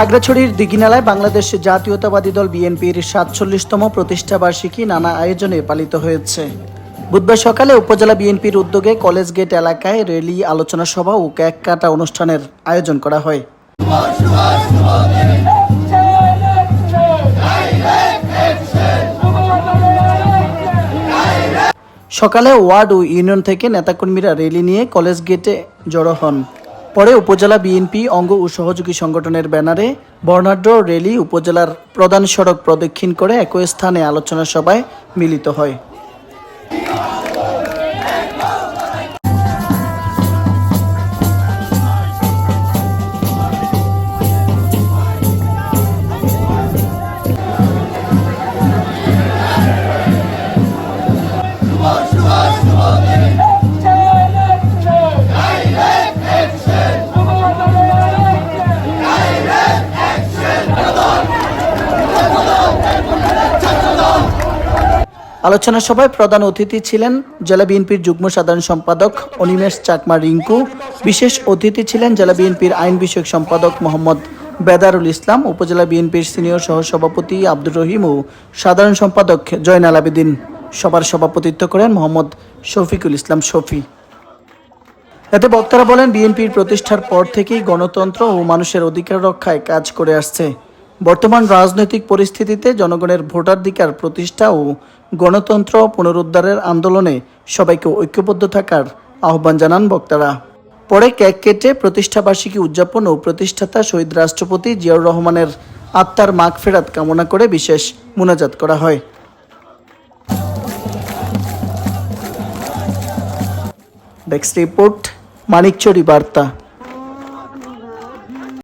খাগড়াছড়ির দিঘিনালায় বাংলাদেশ জাতীয়তাবাদী দল বিএনপির সাতচল্লিশতম প্রতিষ্ঠাবার্ষিকী নানা আয়োজনে পালিত হয়েছে। বুধবার সকালে উপজেলা বিএনপির উদ্যোগে কলেজ গেট এলাকায় র্যালি, আলোচনা সভা ও কেক কাটা অনুষ্ঠানের আয়োজন করা হয়। সকালে ওয়ার্ড ও ইউনিয়ন থেকে নেতাকর্মীরা র্যালি নিয়ে কলেজ গেটে জড়ো হন। পরে উপজেলা বিএনপি অঙ্গ ও সহযোগী সংগঠনের ব্যানারে বর্ণাঢ্য র্যালি উপজেলার প্রধান সড়ক প্রদক্ষিণ করে একই স্থানে আলোচনা সভায় মিলিত হয়। আলোচনা সভায় প্রধান অতিথি ছিলেন জেলা বিএনপির যুগ্ম সাধারণ সম্পাদক অনিমেষ চাকমা রিঙ্কু। বিশেষ অতিথি ছিলেন জেলা বিএনপির আইন বিষয়ক সম্পাদক মোহাম্মদ বেদারুল ইসলাম, উপজেলা বিএনপির সিনিয়র সহসভাপতি আব্দুর রহিম ও সাধারণ সম্পাদক জয়নাল আবেদিন। সবার সভাপতিত্ব করেন মোহাম্মদ শফিকুল ইসলাম শফি। এতে বক্তারা বলেন, বিএনপির প্রতিষ্ঠার পর থেকেই গণতন্ত্র ও মানুষের অধিকার রক্ষায় কাজ করে আসছে। বর্তমান রাজনৈতিক পরিস্থিতিতে জনগণের ভোটাধিকার প্রতিষ্ঠা ও গণতন্ত্র পুনরুদ্ধারের আন্দোলনে সবাইকে ঐক্যবদ্ধ থাকার আহ্বান জানান বক্তারা। পরে কেক কেটে প্রতিষ্ঠাবার্ষিকী উদযাপন ও প্রতিষ্ঠাতা শহীদ রাষ্ট্রপতি জিয়াউর রহমানের আত্মার মাগ ফেরাত কামনা করে বিশেষ মুনাজাত করা হয়। ডেস্ক রিপোর্ট মানিকচুরি বার্তা